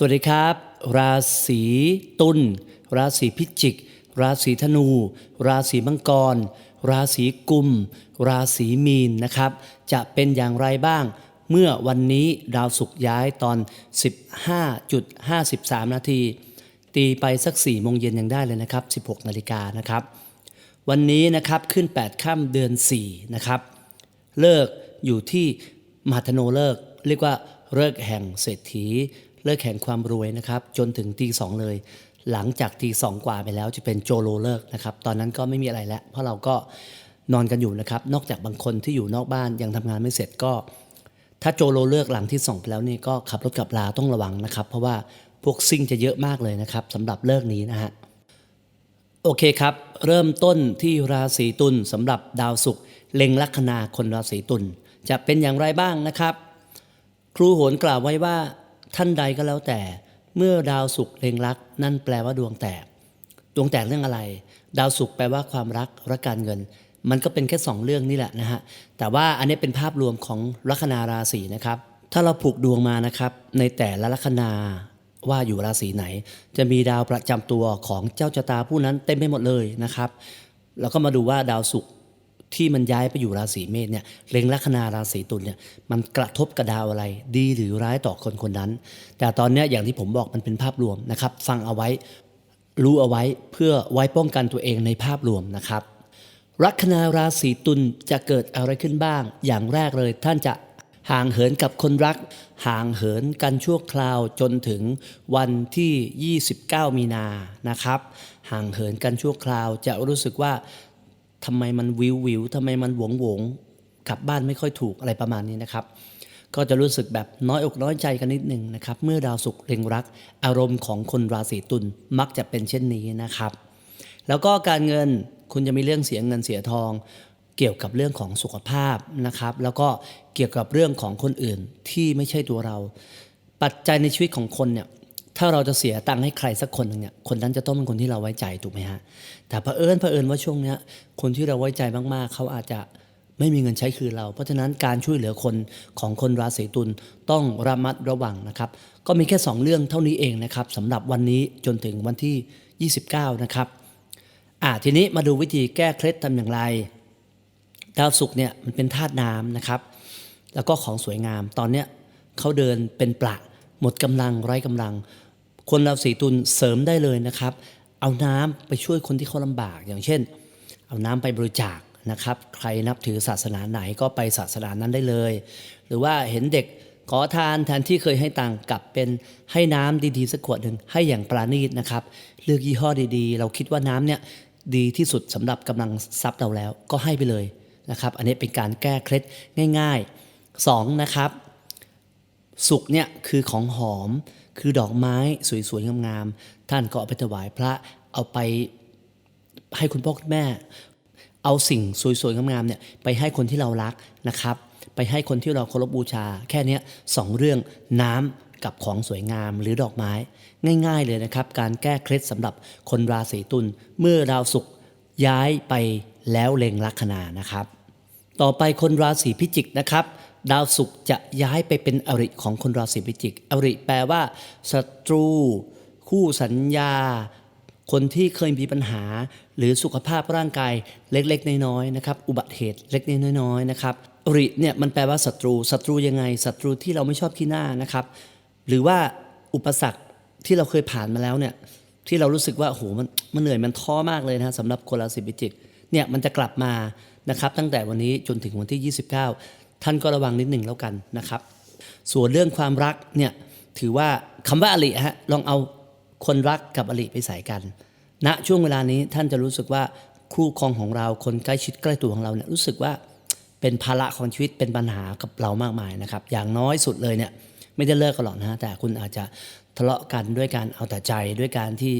สวัสดีครับ ราศีตุลราศีพิจิก ราศีธนู ราศีมังกร ราศีกุม ราศีมีนนะครับ จะเป็นอย่างไรบ้าง เมื่อวันนี้ดาวศุกร์ย้ายตอน 15.53 นาที ตีไปสัก4โมงเย็นยังได้เลยนะครับ 16 นาฬิกานะครับ วันนี้นะครับขึ้น 8 ค่ำเดือน 4 นะครับ เลิกอยู่ที่มหาธโนเลิก เรียกว่าเลิกแห่งเศรษฐี เลิกแห่งความรวยนะครับ จนถึงตีสองเลย หลังจากตีสองกว่าไปแล้วจะเป็นโจโลเลิกนะครับ ตอนนั้นก็ไม่มีอะไรแล้ว เพราะเราก็นอนกันอยู่นะครับ นอกจากบางคนที่อยู่นอกบ้านยังทำงานไม่เสร็จก็ ถ้าโจโลเลิกหลังที่สองไปแล้วนี่ก็ขับรถกลับลาต้องระวังนะครับ เพราะว่าพวกซิ่งจะเยอะมากเลยนะครับสำหรับเลิกนี้นะฮะโอเคครับ เริ่มต้นที่ราศีตุลสำหรับดาวศุกร์เล็งลัคนาคนราศีตุลจะเป็นอย่างไรบ้างนะครับ ครูโหนกล่าวไว้ว่า ท่านใดก็แล้วแต่ เมื่อดาวศุกเล็งลัก นั่นแปลว่าดวงแตก ดวงแตกเรื่องอะไร ดาวศุกแปลว่าความรักและการเงิน มันก็เป็นแค่สองเรื่องนี่แหละนะฮะ แต่ว่าอันนี้เป็นภาพรวมของลัคนาราศีนะครับ ถ้าเราผูกดวงมานะครับ ในแต่ละลัคนาว่าอยู่ราศีไหน จะมีดาวประจำตัวของเจ้าชะตาผู้นั้นเต็มไปหมดเลยนะครับ แล้วก็มาดูว่าดาวศุกร์ ที่มันย้ายไปอยู่ราศีเมษเนี่ยเล็งลัคนาราศีตุลเนี่ยมันกระทบกระดาวอะไร ดีหรือร้ายต่อคนคนนั้น แต่ตอนนี้อย่างที่ผมบอกมันเป็นภาพรวมนะครับ ฟังเอาไว้รู้เอาไว้เพื่อไว้ป้องกันตัวเองในภาพรวมนะครับ ลัคนาราศีตุลจะเกิดอะไรขึ้นบ้าง อย่างแรกเลยท่านจะห่างเหินกับคนรัก ห่างเหินกันชั่วคราวจนถึงวันที่ 29 มีนานะครับ ห่างเหินกันชั่วคราวจะรู้สึกว่า ทำไมมันวิววิวทำไมมันหวงหวงกลับบ้านไม่ค่อยถูกอะไรประมาณนี้นะครับ ก็จะรู้สึกแบบน้อยอกน้อยใจกันนิดหนึ่งนะครับ เมื่อดาวศุกร์เล็งรัก อารมณ์ของคนราศีตุลมักจะเป็นเช่นนี้นะครับ แล้วก็การเงินคุณจะมีเรื่องเสียเงินเสียทอง เกี่ยวกับเรื่องของสุขภาพนะครับ แล้วก็เกี่ยวกับเรื่องของคนอื่นที่ไม่ใช่ตัวเรา ปัจจัยในชีวิตของคนเนี่ย ถ้าเราจะเสียตังค์ให้ใครสักคนหนึ่งเนี่ยคนนั้นจะต้องเป็นคนที่เราไว้ใจถูกไหมฮะแต่เผอิญเผอิญว่าช่วงเนี้ยคนที่เราไว้ใจมากๆ เขาอาจจะไม่มีเงินใช้คืนเรา เพราะฉะนั้นการช่วยเหลือคนของคนราศีตุลต้องระมัดระวังนะครับ ก็มีแค่ 2 เรื่องเท่านี้เองนะครับสำหรับวันนี้จนถึงวันที่ 29 นะครับอ่าทีนี้มาดูวิธีแก้เคล็ดทำอย่างไรดาวศุกร์เนี่ยมันเป็นธาตุน้ำนะครับ แล้วก็ของสวยงามตอนเนี้ยเขาเดินเป็นประหมดกำลังไร้กำลัง คนราศีตุลเสริมได้เลยนะครับ เอาน้ำไปช่วยคนที่เขาลำบาก อย่างเช่น เอาน้ำไปบริจาคนะครับ ใครนับถือศาสนาไหนก็ไปศาสนานั้นได้เลย หรือว่าเห็นเด็กขอทานแทนที่เคยให้ตังกลับเป็นให้น้ำดีๆสักขวดหนึ่งให้อย่างปราณีตนะครับเลือกยี่ห้อดีๆ เราคิดว่าน้ำเนี่ยดีที่สุดสำหรับกำลังทรัพย์เราแล้วก็ให้ไปเลยนะครับ อันนี้เป็นการแก้เคล็ดง่ายๆสองนะครับ สุกเนี่ยคือของหอม คือดอกไม้สวยๆงามๆท่านก็เอาไปถวายพระเอาไปให้คุณพ่อคุณแม่ เอาสิ่งสวยๆงามๆเนี่ยไปให้คนที่เรารักนะครับ ไปให้คนที่เราเคารพบูชา แค่นี้สองเรื่องน้ำกับของสวยงามหรือดอกไม้ ง่าย ๆ เลยนะครับ การแก้เคล็ดสำหรับคนราศีตุลเมื่อดาวศุกร์ย้ายไปแล้วเล็งลัคนานะครับ ต่อไปคนราศีพิจิกนะครับ ดาวศุกร์จะย้ายไปเป็นอริของคนราศีพิจิก อริแปลว่าศัตรู คู่สัญญา คนที่เคยมีปัญหา หรือสุขภาพร่างกายเล็กๆ น้อยๆนะครับ อุบัติเหตุเล็กๆน้อยๆนะครับ อริเนี่ยมันแปลว่าศัตรู ศัตรูยังไง ศัตรูที่เราไม่ชอบที่หน้านะครับ หรือว่าอุปสรรคที่เราเคยผ่านมาแล้วเนี่ยที่เรารู้สึกว่าโอ้โหมันมันเหนื่อยมันท้อมากเลยนะสำหรับคนราศีพิจิกเนี่ยมันจะกลับมานะครับตั้งแต่วันนี้จนถึงวันที่ 29 ท่านก็ระวังนิดหนึ่งแล้วกันนะครับ ส่วนเรื่องความรักเนี่ยถือว่าคำว่าอริฮะลองเอาคนรักกับอริไปใส่กันณนะช่วงเวลานี้ท่านจะรู้สึกว่าคู่ครองของเราคนใกล้ชิดใกล้ตัวของเราเนี่ยรู้สึกว่าเป็นภาระของชีวิตเป็นปัญหากับเรามากมายนะครับ อย่างน้อยสุดเลยเนี่ยไม่ได้เลิกกันหรอกนะแต่คุณอาจจะทะเลาะกันด้วยการเอาแต่ใจด้วยการที่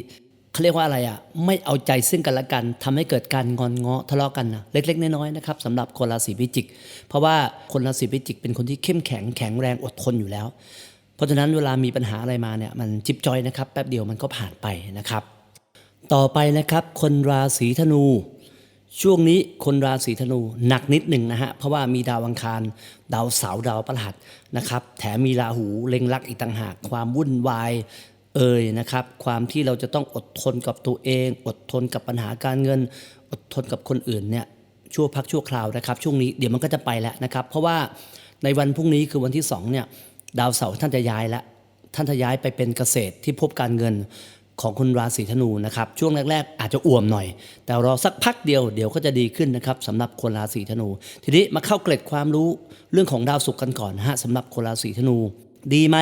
เขาเรียกว่าอะไรอะไม่เอาใจซึ่งกันและกันทำให้เกิดการงอนเงาะทะเลาะกันนะเล็กๆน้อยๆนะครับสำหรับคนราศีพิจิก เพราะว่าคนราศีพิจิก เป็นคนที่เข้มแข็งแข็งแรงอดทนอยู่แล้ว เพราะฉะนั้นเวลามีปัญหาอะไรมาเนี่ยมันจิบจอยนะครับแป๊บเดียวมันก็ผ่านไปนะครับ ต่อไปนะครับ คนราศีธนู ช่วงนี้คนราศีธนูหนักนิดหนึ่งนะฮะเพราะว่ามีดาวอังคารดาวเสาร์ดาวพฤหัสนะครับแถมมีราหูเล็งลักอีกต่างหากความวุ่นวาย เอ่ยนะครับ ความที่เราจะต้องอดทนกับตัวเอง อดทนกับปัญหาการเงิน อดทนกับคนอื่นเนี่ยชั่วพักชั่วคราวนะครับ ช่วงนี้เดี๋ยวมันก็จะไปแล้วนะครับ เพราะว่าในวันพรุ่งนี้คือวันที่สองเนี่ยดาวเสาร์ท่านจะย้ายแล้วท่านจะย้ายไปเป็นเกษตรที่พบการเงินของคุณราศีธนูนะครับ ช่วงแรกๆ อาจจะอ่วมหน่อย แต่รอสักพักเดียวเดี๋ยวก็จะดีขึ้นนะครับสำหรับคนราศีธนู ทีนี้มาเข้าเกร็ดความรู้เรื่องของดาวศุกร์กันก่อนฮะสำหรับคนราศีธนู ดีไหม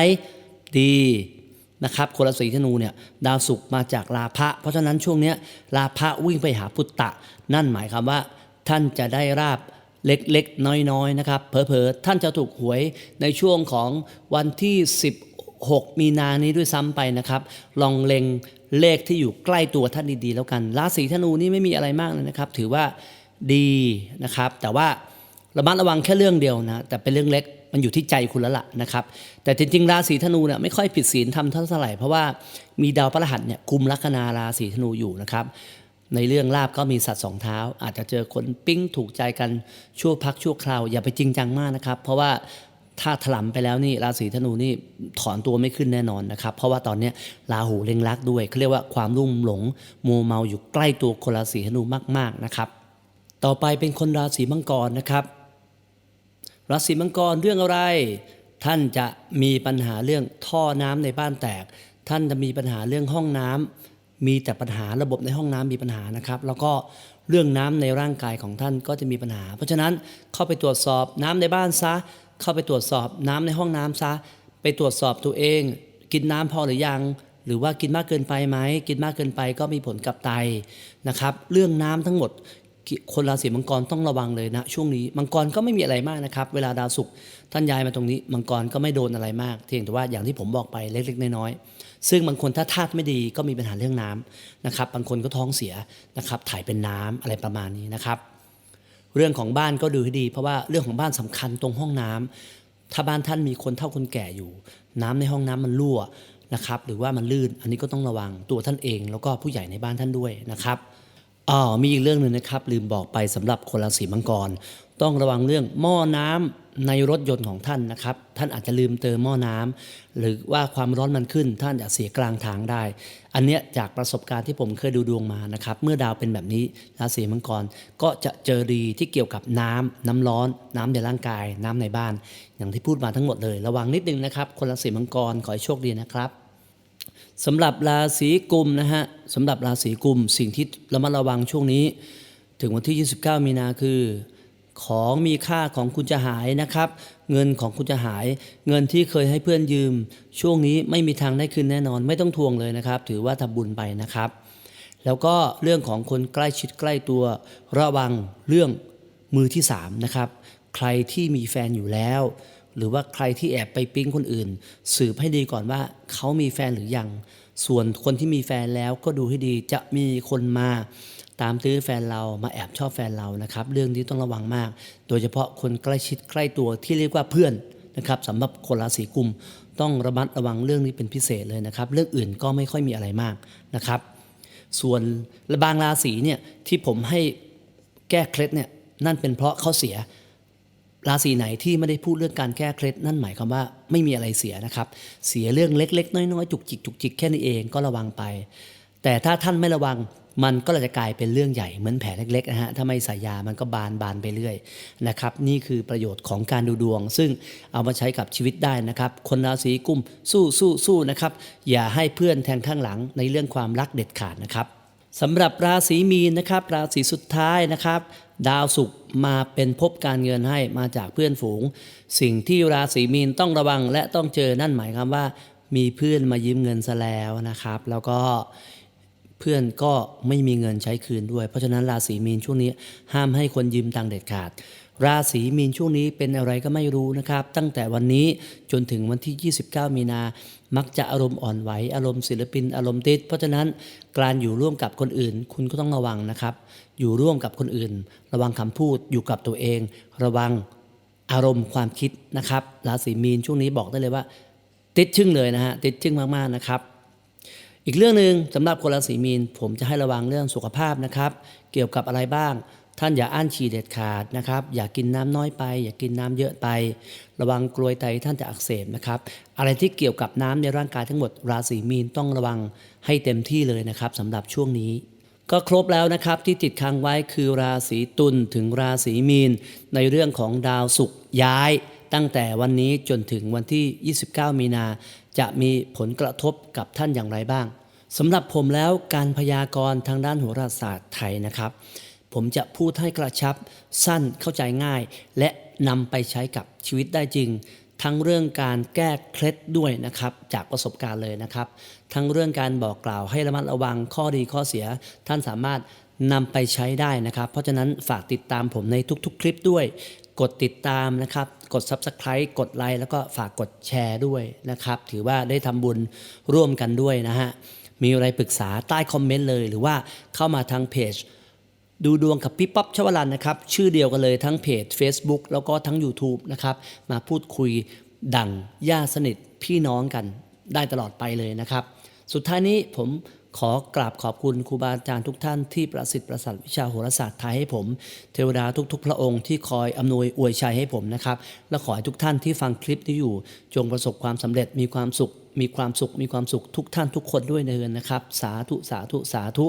ดี นะครับคนราศีธนูเนี่ยดาวศุกร์มาจากลาภะเพราะฉะนั้นช่วงนี้ลาภะวิ่งไปหาพุตตะ นั่นหมายความว่า ท่านจะได้ราบเล็กๆ น้อยๆนะครับเผลอๆท่านจะถูกหวยในช่วงของวันที่ 16 มีนานี้ด้วยซ้ำไปนะครับ ลองเล็งเลขที่อยู่ใกล้ตัวท่านดีๆ แล้วกันราศีธนูนี่ไม่มีอะไรมากเลยนะครับ ถือว่าดีนะครับ แต่ว่าระมัดระวังแค่เรื่องเดียวนะแต่เป็นเรื่องเล็ก มันอยู่ที่ใจคุณแล้วล่ะนะครับ แต่จริงๆราศีธนูเนี่ยไม่ค่อยผิดศีลทำเท่าไหร่เพราะว่ามีดาวพฤหัสเนี่ยกุมลัคนาราศีธนูอยู่นะครับในเรื่องลาบก็มีสัตว์สองเท้า อาจจะเจอคนปิ้งถูกใจกันชั่วพักชั่วคราว อย่าไปจริงจังมากนะครับ เพราะว่าถ้าถลำไปแล้วนี่ราศีธนูนี่ถอนตัวไม่ขึ้นแน่นอนนะครับ เพราะว่าตอนนี้ราหูเล็งลักด้วยเขาเรียกว่าความรุ่มหลงมัวเมาอยู่ใกล้ตัวคนราศีธนูมากๆนะครับ ต่อไปเป็นคนราศีมังกรนะครับ ราศีมังกรเรื่องอะไร ท่านจะมีปัญหาเรื่องท่อน้ำในบ้านแตก ท่านจะมีปัญหาเรื่องห้องน้ำมีแต่ปัญหาระบบในห้องน้ำมีปัญหานะครับ แล้วก็เรื่องน้ำในร่างกายของท่านก็จะมีปัญหา เพราะฉะนั้นเข้าไปตรวจสอบน้ำในบ้านซะ เข้าไปตรวจสอบน้ำในห้องน้ำซะ ไปตรวจสอบตัวเอง กินน้ำพอหรือยังหรือว่ากินมากเกินไปไหม กินมากเกินไปก็มีผลกับไตนะครับ เรื่องน้ำทั้งหมด คนราศีมังกรต้องระวังเลยนะ ช่วงนี้มังกรก็ไม่มีอะไรมากนะครับ เวลาดาวศุกร์ท่านย้ายมาตรงนี้ มังกรก็ไม่โดนอะไรมากเพียงแต่ว่าอย่างที่ผมบอกไปเล็กๆน้อยๆซึ่งบางคนถ้าธาตุไม่ดีก็มีปัญหาเรื่องน้ำนะครับบางคนก็ท้องเสียนะครับถ่ายเป็นน้ำอะไรประมาณนี้นะครับ เรื่องของบ้านก็ดูให้ดี เพราะว่าเรื่องของบ้านสำคัญตรงห้องน้ำถ้าบ้านท่านมีคนเฒ่าคนแก่อยู่ น้ำในห้องน้ำมันรั่วนะครับหรือว่ามันลื่นอันนี้ก็ต้องระวังตัวท่านเอง แล้วก็ผู้ใหญ่ในบ้านท่านด้วยนะครับ อ๋อมีอีกเรื่องหนึ่งนะครับ ลืมบอกไปสำหรับคนราศีมังกร ต้องระวังเรื่องหม้อน้ำในรถยนต์ของท่านนะครับ ท่านอาจจะลืมเติมหม้อน้ำหรือว่าความร้อนมันขึ้น ท่านอาจเสียกลางทางได้ อันเนี้ยจากประสบการณ์ที่ผมเคยดูดวงมานะครับ เมื่อดาวเป็นแบบนี้ราศีมังกรก็จะเจอดีที่เกี่ยวกับน้ำน้ำร้อน น้ำในร่างกาย น้ำในบ้าน อย่างที่พูดมาทั้งหมดเลย ระวังนิดนึงนะครับ คนราศีมังกรขอให้โชคดีนะครับ สำหรับราศีกุมนะฮะสำหรับราศีกุมสิ่งที่ระมัดระวังช่วงนี้ ถึงวันที่ 29 มีนาคือ ของมีค่าของคุณจะหายนะครับ เงินของคุณจะหาย เงินที่เคยให้เพื่อนยืม ช่วงนี้ไม่มีทางได้คืนแน่นอน ไม่ต้องทวงเลยนะครับ ถือว่าทำบุญไปนะครับ แล้วก็เรื่องของคนใกล้ชิดใกล้ตัว ระวังเรื่องมือที่สามนะครับใครที่มีแฟนอยู่แล้ว หรือว่าใครที่แอบไปปิ๊งคนอื่น สืบให้ดีก่อนว่าเขามีแฟนหรือยัง ส่วนคนที่มีแฟนแล้วก็ดูให้ดีจะมีคนมาตามตื้อแฟนเรามาแอบชอบแฟนเรานะครับ เรื่องนี้ต้องระวังมาก โดยเฉพาะคนใกล้ชิดใกล้ตัวที่เรียกว่าเพื่อนนะครับสำหรับคนราศีกุม ต้องระมัดระวังเรื่องนี้เป็นพิเศษเลยนะครับ เรื่องอื่นก็ไม่ค่อยมีอะไรมากนะครับ ส่วนบางราศีเนี่ยที่ผมให้แก้เคล็ดเนี่ยนั่นเป็นเพราะเขาเสีย ราศีไหนที่ไม่ได้พูดเรื่องการแก้เคล็ดนั่นหมายความว่าไม่มีอะไรเสียนะครับ เสียเรื่องเล็ก ๆ น้อยๆจุกจิกจุกจิกแค่นี้เองก็ระวังไป แต่ถ้าท่านไม่ระวังมันก็จะกลายเป็นเรื่องใหญ่เหมือนแผลเล็กๆนะฮะถ้าไม่ใส่ยามันก็บานบานไปเรื่อยนะครับ นี่คือประโยชน์ของการดูดวง ซึ่งเอามาใช้กับชีวิตได้นะครับ คนราศีกุมสู้สู้สู้นะครับ อย่าให้เพื่อนแทงข้างหลังในเรื่องความรักเด็ดขาดนะครับ สำหรับราศีมีนนะครับ ราศีสุดท้ายนะครับ ดาวศุกร์มาเป็นภพการเงินให้มาจากเพื่อนฝูง สิ่งที่ราศีมีนต้องระวังและต้องเจอนั่นหมายความว่า มีเพื่อนมายืมเงินซะแล้วนะครับ แล้วก็เพื่อนก็ไม่มีเงินใช้คืนด้วย เพราะฉะนั้นราศีมีนช่วงนี้ห้ามให้คนยืมตังค์เด็ดขาด ราศีมีนช่วงนี้เป็นอะไรก็ไม่รู้นะครับ ตั้งแต่วันนี้จนถึงวันที่ 29 มีนา มักจะอารมณ์อ่อนไหว อารมณ์ศิลปิน อารมณ์ติด เพราะฉะนั้นการอยู่ร่วมกับคนอื่น คุณก็ต้องระวังนะครับ อยู่ร่วมกับคนอื่น ระวังคำพูดอยู่กับตัวเอง ระวังอารมณ์ความคิดนะครับ ราศีมีนช่วงนี้บอกได้เลยว่า ติดชึ่งเลยนะฮะติดชึ่งมากๆนะครับอีกเรื่องหนึ่งสำหรับคนราศีมีนผมจะให้ระวังเรื่องสุขภาพนะครับ เกี่ยวกับอะไรบ้าง ท่านอย่าอั้นฉี่เด็ดขาดนะครับ อย่ากินน้ำน้อยไป อย่ากินน้ำเยอะไป ระวังกลวยไตท่านจะอักเสบนะครับ อะไรที่เกี่ยวกับน้ำในร่างกายทั้งหมดราศีมีนต้องระวังให้เต็มที่เลยนะครับสำหรับช่วงนี้ก็ครบแล้วนะครับที่ติดค้างไว้คือราศีตุลถึงราศีมีน ในเรื่องของดาวศุกร์ย้าย ตั้งแต่วันนี้จนถึงวันที่ 29 มีนา จะมีผลกระทบกับท่านอย่างไรบ้างสำหรับผมแล้วการพยากรณ์ทางด้านโหราศาสตร์ไทยนะครับ ผมจะพูดให้กระชับ สั้นเข้าใจง่าย และนำไปใช้กับชีวิตได้จริง ทั้งเรื่องการแก้เคล็ดด้วยนะครับ จากประสบการณ์เลยนะครับ ทั้งเรื่องการบอกกล่าวให้ระมัดระวังข้อดีข้อเสีย ท่านสามารถนำไปใช้ได้นะครับ เพราะฉะนั้นฝากติดตามผมในทุกๆ คลิปด้วย กดติดตามนะครับ กด Subscribe กดไลค์แล้วก็ฝากกดแชร์ด้วยนะครับ ถือว่าได้ทำบุญร่วมกันด้วยนะฮะมีอะไรปรึกษาใต้คอมเมนต์เลย หรือว่าเข้ามาทางเพจ ดูดวงกับพี่ป๊อปชวลันนะครับ ชื่อเดียวกันเลยทั้งเพจ Facebook แล้วก็ทั้ง YouTube นะครับ มาพูดคุยดั่งญาติสนิทพี่น้องกันได้ตลอดไปเลยนะครับ สุดท้ายนี้ผมขอกราบขอบคุณครูบาอาจารย์ทุกท่านที่ประสิทธิ์ประสาทวิชาโหราศาสตร์ไทยให้ผม เทวดาทุก ๆ พระองค์ที่คอยอำนวยอวยชัยให้ผมนะครับ และขอให้ทุกท่านที่ฟังคลิปนี้อยู่ จงประสบความสำเร็จมีความสุข มีความสุข มีความสุขทุกท่านทุกคนด้วยเนินนะครับ สาธุสาธุสาธุ